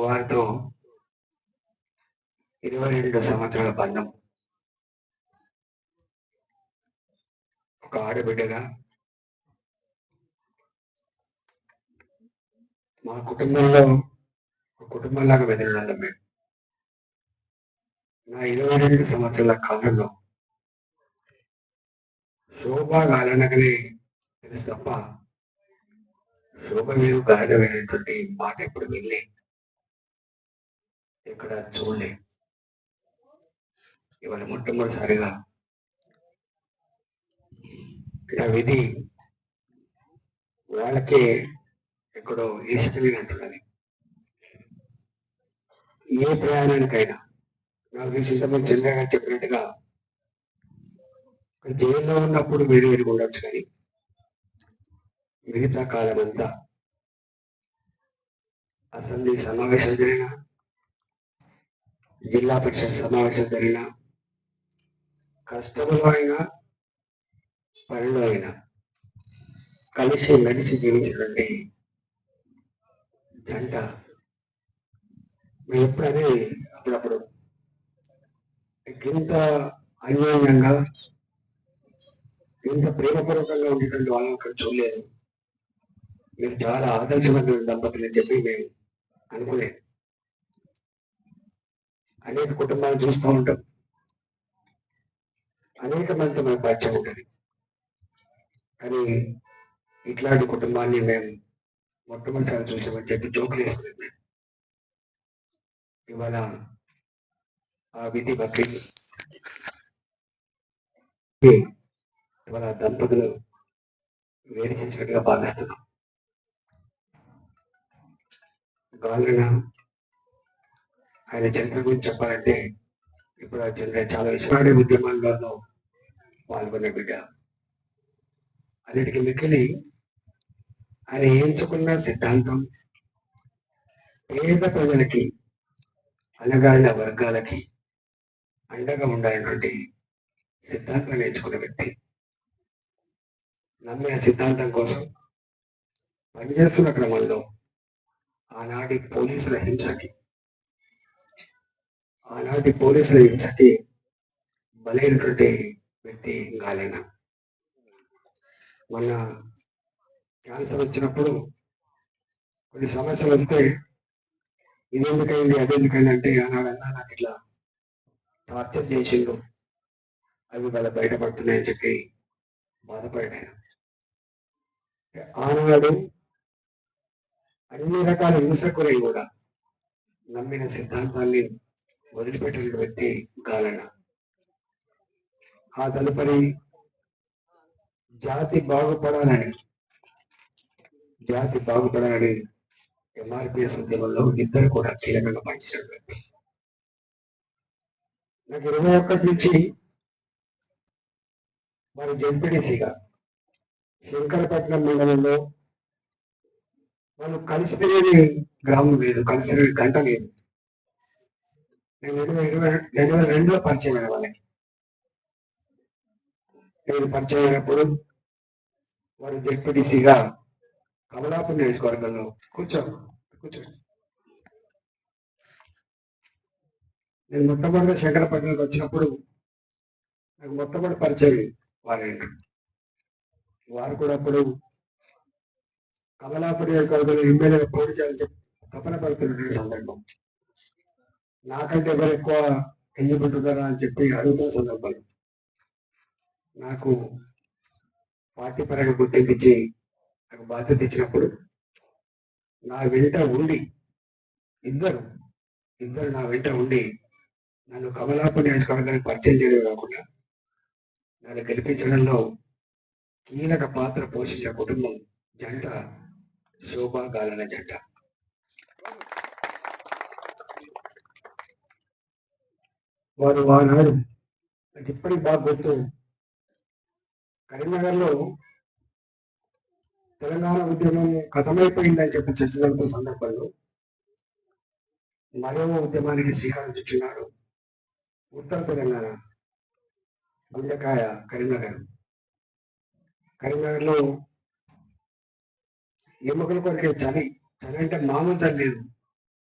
వారితో ఇరవై రెండు సంవత్సరాల బంధం. ఒక ఆడబిడ్డగా మా కుటుంబంలో ఒక కుటుంబంలాగా వెదలడం మేము. నా ఇరవై రెండు సంవత్సరాల కాలంలో శోభ గాలనగానే తెలుసు తప్ప శోభ వేరు గాలన వేరేటువంటి మాట ఎప్పుడు వినలే ఇక్కడ చూడండి ఇవాళ మొట్టమొదటిసారిగా నా విధి వాళ్ళకే ఎక్కడో ఈసుకెళ్ళినట్టున్నది ఏ ప్రయాణానికైనా నాకు తెలిసి చంద్ర గారు చెప్పినట్టుగా జైల్లో ఉన్నప్పుడు వేరు వేరు ఉండొచ్చు కానీ మిగతా కాలం అంతా అసెంబ్లీ సమావేశాలు జరిగినా జిల్లా పరిషత్ సమావేశం జరిగిన కష్టంలో అయినా పనిలో అయినా కలిసి మెలిసి జీవించినటువంటి జంట మేము ఎప్పుడనే అప్పుడప్పుడు ఇంత అన్యోన్యంగా ఇంత ప్రేమపూర్వకంగా ఉండేటువంటి వాళ్ళని అక్కడ చూడలేదు. మీరు చాలా ఆదర్శమైన దంపతులు అని చెప్పి మేము అనుకునేది అనేక కుటుంబాలు చూస్తూ ఉంటాం. అనేక మందితో మనకు పరిచయం ఉంటుంది. కానీ ఇట్లాంటి కుటుంబాన్ని మేము మొట్టమొదటిసారి చూసామని చెప్పి జోకులు వేసుకున్నాం మేము. ఇవాళ ఆ విధి బట్టి ఇవాళ దంపతులు వేరు చేసినట్టుగా భావిస్తున్నాం. గాలిన ఆయన చరిత్ర గురించి చెప్పాలంటే ఇప్పుడు ఆ చరిత్ర చాలా విషయాడే ఉద్యమాల్లో పాల్గొన్న బిడ్డ అన్నిటికీ మిక్కిలి ఆయన ఎంచుకున్న సిద్ధాంతం పేద ప్రజలకి అనగాళ్ళ వర్గాలకి అండగా ఉండాలన్నటువంటి సిద్ధాంతం నేర్చుకున్న వ్యక్తి. నమ్మిన సిద్ధాంతం కోసం పనిచేస్తున్న క్రమంలో ఆనాటి పోలీసుల హింసకి ఆనాటి పోలీసుల హింసకి బలైనటువంటి వ్యక్తి గాలెన. మొన్న క్యాన్సర్ వచ్చినప్పుడు కొన్ని సమస్యలు వస్తే ఇది ఎందుకైంది అది ఎందుకైంది అంటే ఆనాడన్నా నాకు ఇట్లా టార్చర్ చేసిండు. అవి వాళ్ళ బయటపడుతున్నాయని చెప్పి బాధపడ్డాను ఆనాడు అన్ని రకాల హింసకురై కూడా నమ్మిన సిద్ధాంతాన్ని వదిలిపెట్టిన వ్యక్తి గాలన ఆ తదుపరి జాతి బాగుపడాలని జాతి బాగుపడాలని ఎంఆర్పిఎస్ ఉద్యమంలో ఇద్దరు కూడా కీలకంగా పనిచేసిన వ్యక్తి నాకు ఇరవై ఒక్కటి నుంచి మరి జెడ్పీడీసీగా శంకరపట్నం మండలంలో వాళ్ళు కలిసి తిరిగేది గ్రామం లేదు కలిసి తిరిగే గంట లేదు. నేను రెండు వేల ఇరవై రెండు వేల రెండులో పరిచయం అయిన వాళ్ళకి నేను పరిచయం అయినప్పుడు వారు జెడ్పీటీసీగా కమలాపూర్ నియోజకవర్గంలో కూర్చో కూర్చో నేను మొట్టమొదటి శంకరపట్నంకి వచ్చినప్పుడు నాకు మొట్టమొదటి పరిచయం వారే. వారు కూడా అప్పుడు కమలాపూర్ నియోజకవర్గంలో ఎమ్మెల్యేగా పోటీ చేయాలని చెప్పి తపన పడుతున్న సందర్భం. నాకంటే ఎవరు ఎక్కువ ఎలిజిబుల్ అని చెప్పి అడుగుతున్న సందర్భాలు. నాకు పార్టీ పరంగా గుర్తింపించి నాకు బాధ్యత ఇచ్చినప్పుడు నా వెంట ఉండి ఇద్దరు ఇద్దరు నా వెంట ఉండి నన్ను కమలాపూర్ నియోజకవర్గానికి పరిచయం చేయడం కాకుండా నన్ను గెలిపించడంలో కీలక పాత్ర పోషించే కుటుంబం జంట శోభా గాలన జంట. వారు వానాడు నాకు ఇప్పటికి బాగా గుర్తు. కరీంనగర్లో తెలంగాణ ఉద్యమం కథమైపోయిందని చెప్పి చర్చ జరుగుతున్న సందర్భంలో మరో ఉద్యమానికి శ్రీకారం చుట్టినాడు ఉత్తర తెలంగాణ గుండెకాయ కరీంనగర్. కరీంనగర్లో ఎముకల కొరికే చలి చలి అంటే మామూలు చలి లేదు.